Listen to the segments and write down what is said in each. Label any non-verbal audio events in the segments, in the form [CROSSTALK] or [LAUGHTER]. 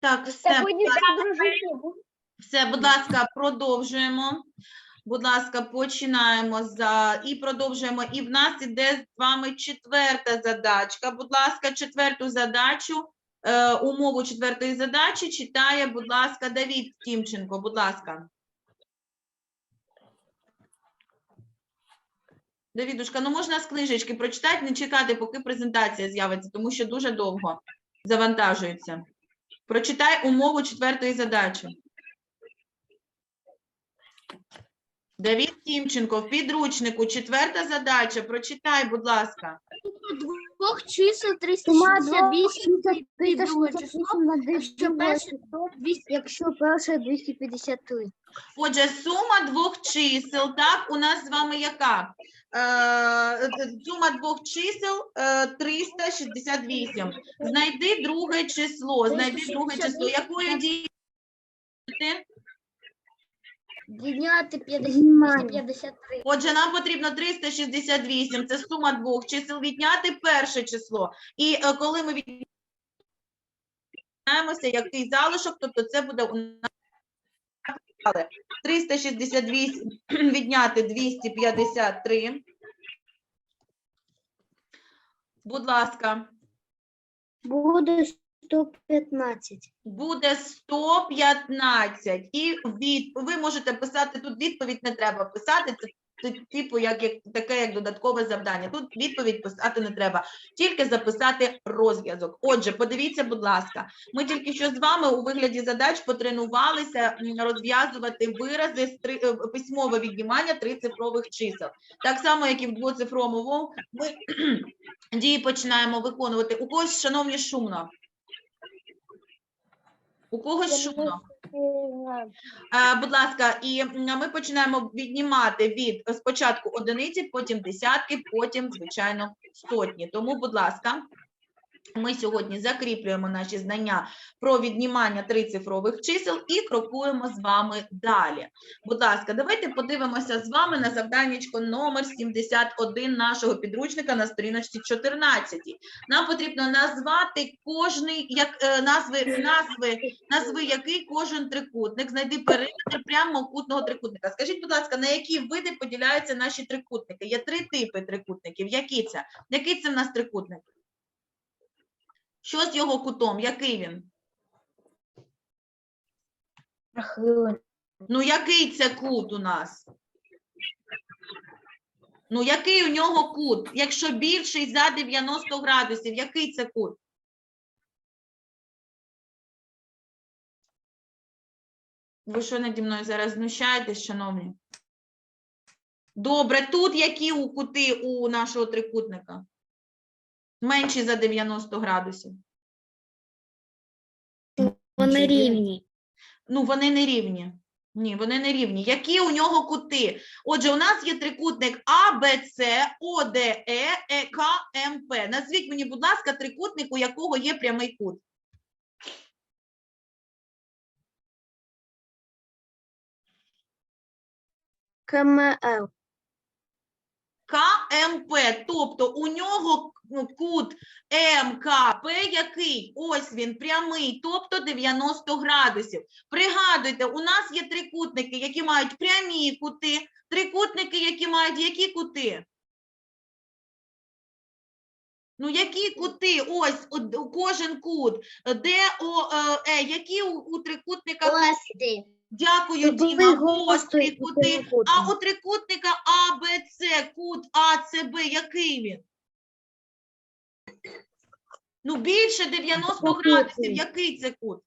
Так, все, будь ласка, все, будь ласка, продовжуємо. Будь ласка, починаємо за і продовжуємо. І в нас іде з вами четверта задачка. Будь ласка, четверту задачу, е, умову четвертої задачі читає, будь ласка, Давід Тімченко. Будь ласка. Давідушка, ну можна з книжечки прочитати, не чекати, поки презентація з'явиться, тому що дуже довго завантажується. Прочитай умову четвертої задачі. Давід Тімченко, в підручнику, четверта задача. Прочитай, будь ласка. Двох чисел Сума двох 368 і друге число. 368 на Якщо перше 200, якщо перше 253. Отже, сума двох чисел, так, у нас з вами яка? Е, е, сума двох чисел е, 368. Знайди друге число. Знайди друге число. Якої дії? Відняти 50, Знімаємо. 53. Отже, нам потрібно 368. Це сума двох чисел. Відняти перше число. І е, коли ми відняємося, який залишок, тобто це буде у нас 368 [CLEARS THROAT] відняти 253. Будь ласка, Буде 115. буде 115. І від... ви можете писати, тут відповідь не треба писати, це це типу як, як таке як додаткове завдання. Тут відповідь писати не треба, тільки записати розв'язок. Отже, подивіться, будь ласка, ми тільки що з вами у вигляді задач потренувалися розв'язувати вирази з три, е, письмове віднімання трицифрових чисел. Так само, як і в двоцифровому, ми дії починаємо виконувати. У когось, шановні, шумно. У когось шумно. Е, Будь ласка, і ми починаємо віднімати від спочатку одиниці, потім десятки, потім, звичайно, сотні. Тому, будь ласка, ми сьогодні закріплюємо наші знання про віднімання трицифрових чисел і крокуємо з вами далі. Будь ласка, давайте подивимося з вами на завданнячко номер 71 нашого підручника на сторіночці 14. Нам потрібно назвати кожний як е, назви, назви назви який кожен трикутник, знайди периметр прямокутного трикутника. Скажіть, будь ласка, на які види поділяються наші трикутники? Є три типи трикутників. Які це? Який це в нас трикутник? Що з його кутом? Який він? Ну, який це кут у нас? Ну, який у нього кут? Якщо більший за 90 градусів, який це кут? Ви що наді мною зараз знущаєтесь, шановні? Добре, тут які у кути у нашого трикутника? Менші за 90 градусів. Вони рівні. Ну, вони не рівні. Ні, вони не рівні. Які у нього кути? Отже, у нас є трикутник А, Б, С, О, Д, Е, Е, К, М, П. Назвіть мені, будь ласка, трикутник, у якого є прямий кут. КМЛ. КМП, тобто у нього кут МКП який? Ось він прямий, тобто 90 градусів. Пригадуйте, у нас є трикутники, які мають прямі кути, трикутники, які мають які кути? Ну, які кути? Ось кожен кут. Д, О, Е, Е. Які у, у трикутника? Гості. Дякую, Діма. Гострі кути. А у трикутника А, Б, С, кут А, С, Б, який він? Ну, більше 90 градусів. Який це кут?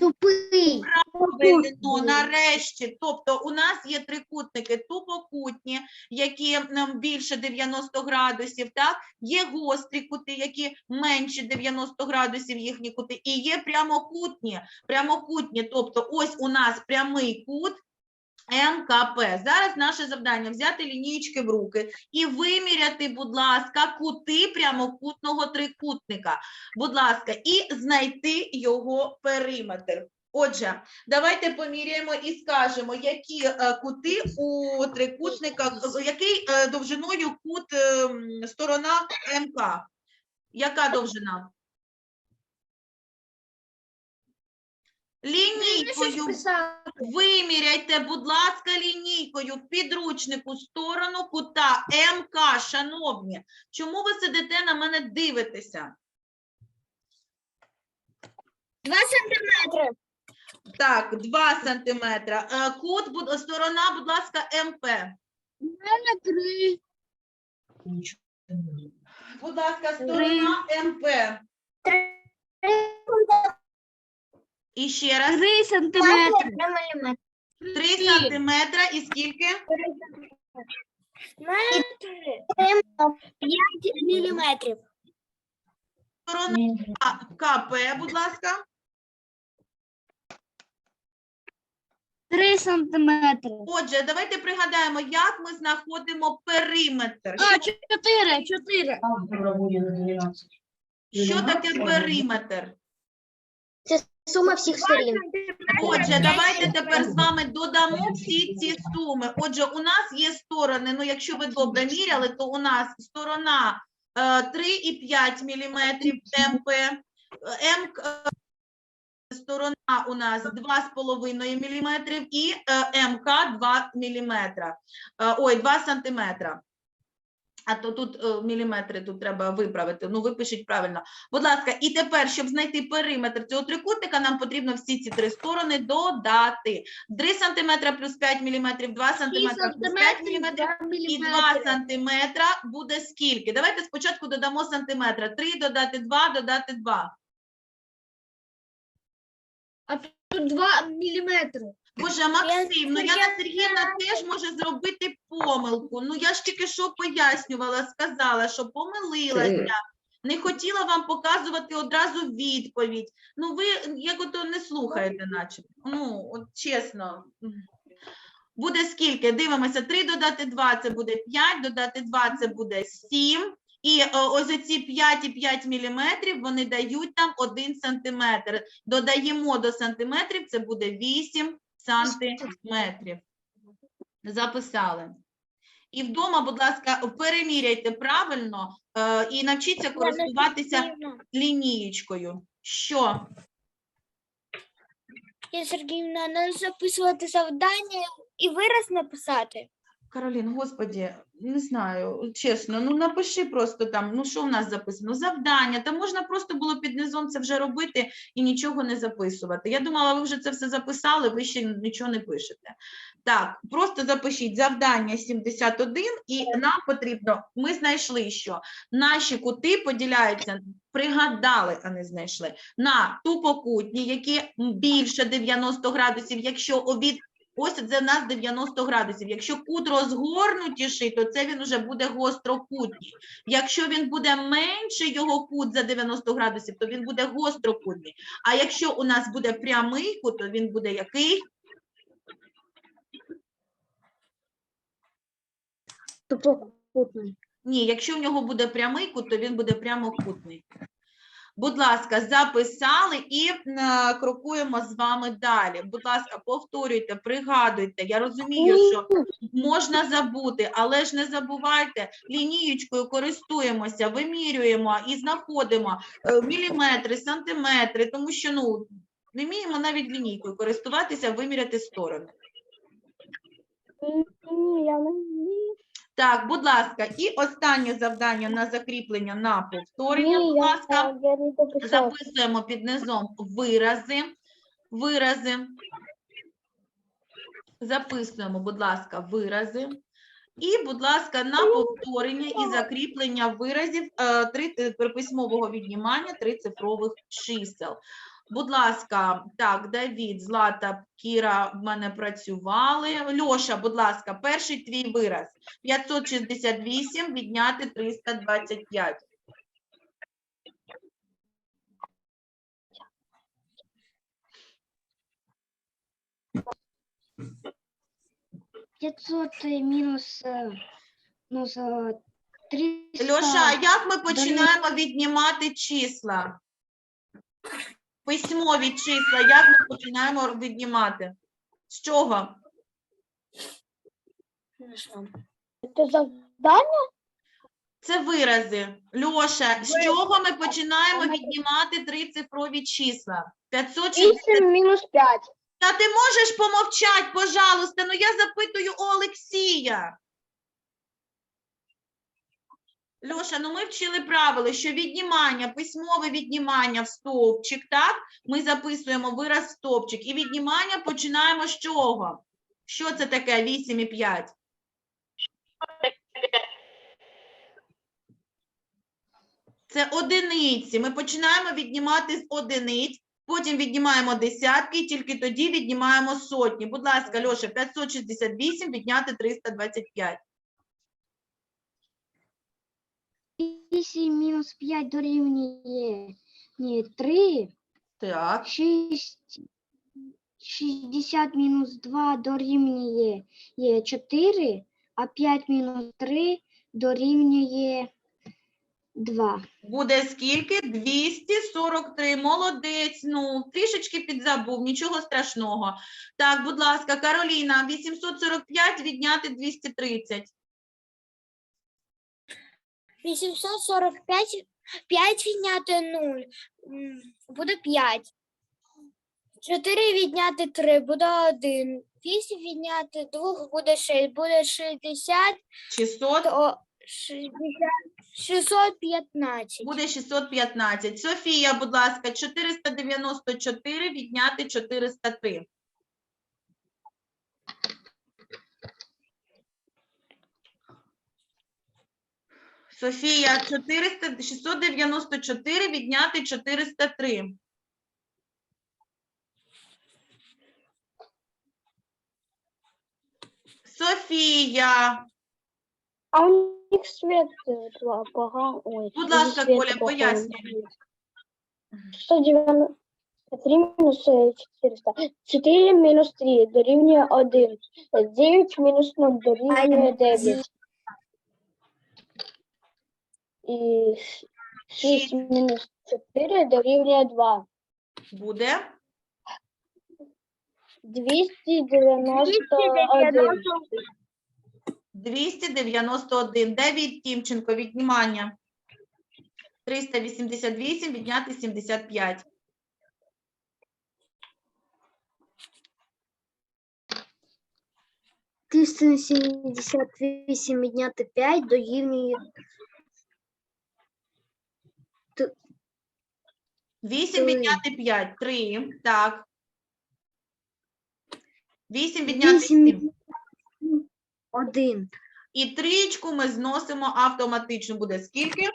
Тупий. Правильно, нарешті. Тобто у нас є трикутники тупокутні, які м, більше 90 градусів, так? Є гострі кути, які менше 90 градусів їхні кути, і є прямокутні, прямокутні, тобто ось у нас прямий кут МКП. Зараз наше завдання взяти лінійки в руки і виміряти, будь ласка, кути прямокутного трикутника. Будь ласка, і знайти його периметр. Отже, давайте поміряємо і скажемо, які е, кути у трикутника, який е, довжиною кут е, сторона МК. Яка довжина? Лінійкою виміряйте, будь ласка, лінійкою в підручнику сторону кута МК, шановні. Чому ви сидите на мене дивитеся? Два сантиметри. Так, 2 сантиметра. Е, Кут, будь- сторона, будь ласка, МП. Три. Будь ласка, сторона МП. І ще раз. Три сантиметри. 3 сантиметра і скільки? П'ять міліметрів. Сторона КП, будь ласка. Три сантиметри. Отже, давайте пригадаємо, як ми знаходимо периметр. А, чотири, чотири. Що таке периметр? Сума всіх сторін. Отже, давайте тепер з вами додамо всі ці суми. Отже, у нас є сторони, ну якщо ви добре міряли, то у нас сторона е, 3,5 мм МП, е, М, е, сторона у нас 2,5 мм і е, МК 2 мм. Е, ой, 2 сантиметра. А то тут е, міліметри тут треба виправити. Ну, випишіть правильно. Будь ласка, і тепер, щоб знайти периметр цього трикутника, нам потрібно всі ці три сторони додати. 3 см плюс 5 мм, 2 см плюс 5 мм і 2 см буде скільки? Давайте спочатку додамо сантиметра. 3 додати 2, додати 2. А тут два міліметри. Боже, Максим, ну я Яна Сергіївна теж може зробити помилку. Ну я ж тільки що пояснювала, сказала, що помилилася. Не хотіла вам показувати одразу відповідь. Ну, ви як ото не слухаєте, наче. Ну, от чесно. Буде скільки? Дивимося, 3 додати 2 це буде 5, додати 2 це буде 7. І е, ось ці 5 і 5 міліметрів вони дають нам 1 сантиметр. Додаємо до сантиметрів, це буде 8 сантиметрів. Записали. І вдома, будь ласка, переміряйте правильно е, і навчіться користуватися лінієчкою. Що? Я Сергіївна, треба записувати завдання і вираз написати. Каролін, господі, не знаю, чесно, ну напиши просто там, ну що в нас записано? Завдання, там можна просто було під низом це вже робити і нічого не записувати. Я думала, ви вже це все записали, ви ще нічого не пишете. Так, просто запишіть завдання 71, і нам потрібно, ми знайшли, що наші кути поділяються, пригадали, а не знайшли, на тупокутні, які більше 90 градусів, якщо обід Ось це в нас 90 градусів. Якщо кут розгорнутіший, то це він вже буде гострокутній. Якщо він буде менше його кут за 90 градусів, то він буде гострокутний. А якщо у нас буде прямий кут, то він буде який? Тупокутний. Ні, якщо в нього буде прямий кут, то він буде прямокутний. Будь ласка, записали і е, крокуємо з вами далі. Будь ласка, повторюйте, пригадуйте. Я розумію, що можна забути, але ж не забувайте, лінієчкою користуємося, вимірюємо і знаходимо е, міліметри, сантиметри, тому що ну не вміємо навіть лінійкою користуватися, виміряти сторони. Ні, я не вмію. Так, будь ласка, і останнє завдання на закріплення на повторення. Ні, Будь я, ласка, я не дописав. записуємо під низом вирази. Вирази. Записуємо, будь ласка, вирази. І, будь ласка, на повторення і закріплення виразів е, три, е, письмового віднімання трицифрових чисел. Будь ласка, так, Давід, Злата, Кіра в мене працювали. Льоша, будь ласка, перший твій вираз. 568 відняти 325. П'ятсот мінус, мінус е, 300. Льоша, як ми починаємо віднімати числа? Письмові числа, як ми починаємо віднімати? З чого? Це завдання? Це вирази. Льоша, з чого ми починаємо віднімати три цифрові числа? 560. 8 мінус 5. Та ти можеш помовчати, пожалуйста, ну я запитую у Олексія. Льоша, ну ми вчили правило, що віднімання, письмове віднімання в стовпчик, так? Ми записуємо вираз в стовпчик. І віднімання починаємо з чого? Що це таке 8 і 5? Це одиниці. Ми починаємо віднімати з одиниць, потім віднімаємо десятки, і тільки тоді віднімаємо сотні. Будь ласка, Льоша, 568 відняти 325. 8 мінус 5 дорівнює ні, 3. Так, 6, 60 мінус 2 дорівнює є 4, а 5 мінус 3 дорівнює 2. буде скільки? 243. Молодець. Ну, трішечки підзабув, нічого страшного. Так, будь ласка, Кароліна, 845 відняти 230. 845, 5 відняти 0, буде 5. 4 відняти 3, буде 1. 8 відняти 2, буде 6, буде 60, 600 то 60, 615. буде 615. Софія, будь ласка, 494 відняти 403. Софія, 400, 694 відняти 403. Софія, А у них свет погано. Ой, Будь ласка, Коля, пояснюй. 193 мінус е, 400. 4 мінус 3 дорівнює 1. 9 мінус 0 дорівнює 9. І 6 мінус 4 дорівнює 2. буде 291. 291. Давід Тімченко, віднімання. 388 відняти 75. Триста сімдесят вісім відняти 5 дорівнює 8 Три. відняти 5. 3. Так. 8 відняти 8 7. 1. І трічку ми зносимо автоматично. Буде скільки?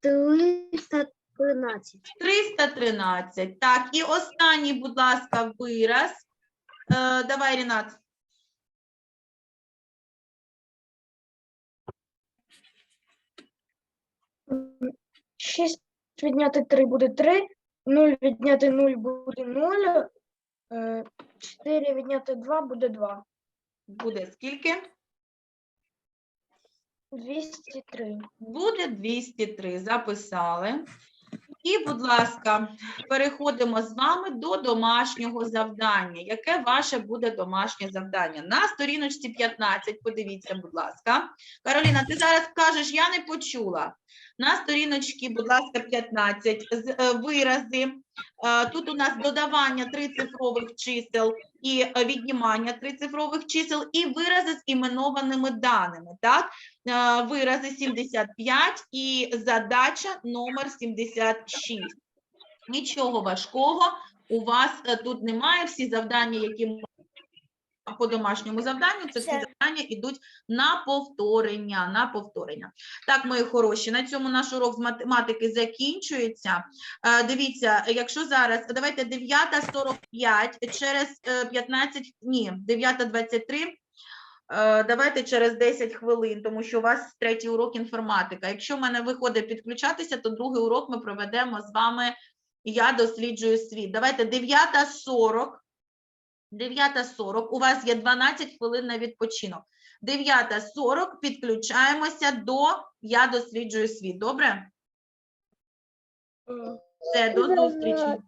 313. 313. Так, і останній, будь ласка, вираз. Е, давай, Рінат. Шість відняти 3 буде 3, 0 відняти 0 буде 0, 4 відняти 2 буде 2. Буде скільки? 203. Буде 203. Записали. І, будь ласка, переходимо з вами до домашнього завдання. Яке ваше буде домашнє завдання? На сторіночці 15, подивіться, будь ласка. Кароліна, ти зараз кажеш, я не почула. На сторіночці, будь ласка, 15, з- е, вирази. Е, Тут у нас додавання трицифрових чисел і е, віднімання трицифрових чисел, і вирази з іменованими даними. Так? Е, вирази 75 і задача номер 76. Нічого важкого у вас е, тут немає. Всі завдання, які по домашньому завданню, це всі завдання йдуть на повторення. На повторення. Так, мої хороші, на цьому наш урок з математики закінчується. Е, Дивіться, якщо зараз давайте 9.45 через е, 15, ні, 9.23 Е, Давайте через 10 хвилин, тому що у вас третій урок інформатика. Якщо в мене виходить підключатися, то другий урок ми проведемо з вами. Я досліджую світ. Давайте 9.40. 9.40. У вас є 12 хвилин на відпочинок. 9.40 підключаємося до Я досліджую світ. Добре? Все, до зустрічі.